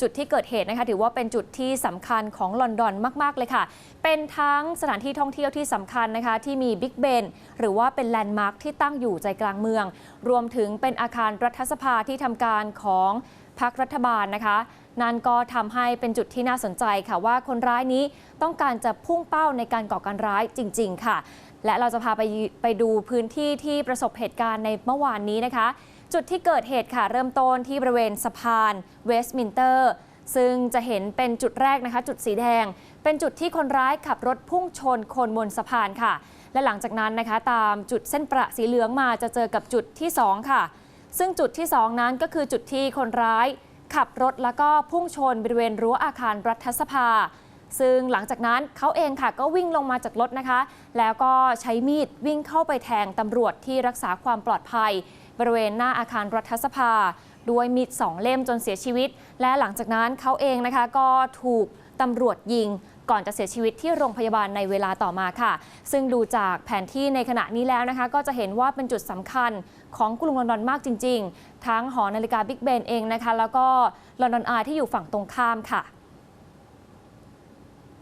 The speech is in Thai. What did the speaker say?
จุดที่เกิดเหตุนะคะถือว่าเป็นจุดที่สำคัญของลอนดอนมาก ๆ เลยค่ะ เป็นทั้งสถานที่ท่องเที่ยวที่สำคัญนะคะที่มีบิ๊กเบนหรือว่าเป็นแลนด์มาร์คที่ตั้งอยู่ใจกลางเมือง รวมถึงเป็นอาคารรัฐสภาที่ทำการของพรรครัฐบาลนะคะ นั่นก็ทำให้เป็นจุดที่น่าสนใจค่ะว่าคนร้ายนี้ต้องการจะพุ่งเป้าในการก่อการร้ายจริง ๆ ค่ะ และเราจะพาไปไปดูพื้นที่ที่ประสบเหตุการณ์ในเมื่อวานนี้นะคะ จุดที่เกิดเหตุค่ะเริ่มต้นที่บริเวณสะพานเวสต์มินเตอร์ ซึ่งจะเห็นเป็นจุดแรกนะคะ จุดสีแดง เป็นจุดที่คนร้ายขับรถพุ่งชนคนบนสะพานค่ะ และหลังจากนั้นนะคะ ตามจุดเส้นประสีเหลืองมาจะเจอกับจุดที่ 2 ค่ะ ซึ่งจุดที่ 2 นั้นก็คือจุดที่คนร้าย ขับรถแล้วก็พุ่งชนบริเวณรั้วอาคารรัฐสภา ซึ่งหลังจากนั้นเขาเองค่ะก็วิ่งลงมาจากรถนะคะ แล้วก็ใช้มีดวิ่งเข้าไปแทงตำรวจที่รักษาความปลอดภัย บริเวณหน้าอาคารรัฐสภา ด้วยมีดสองเล่มจนเสียชีวิต และหลังจากนั้นเขาเองนะคะก็ถูกตำรวจยิงก่อนจะเสียชีวิตที่โรงพยาบาลในเวลาต่อมาค่ะ ซึ่งดูจากแผนที่ในขณะนี้แล้วนะคะ ก็จะเห็นว่าเป็นจุดสำคัญของกรุงลอนดอนมากจริง ๆ ทั้งหอนาฬิกาบิ๊กเบนเองนะคะ แล้วก็ลอนดอนอายที่อยู่ฝั่งตรงข้ามค่ะ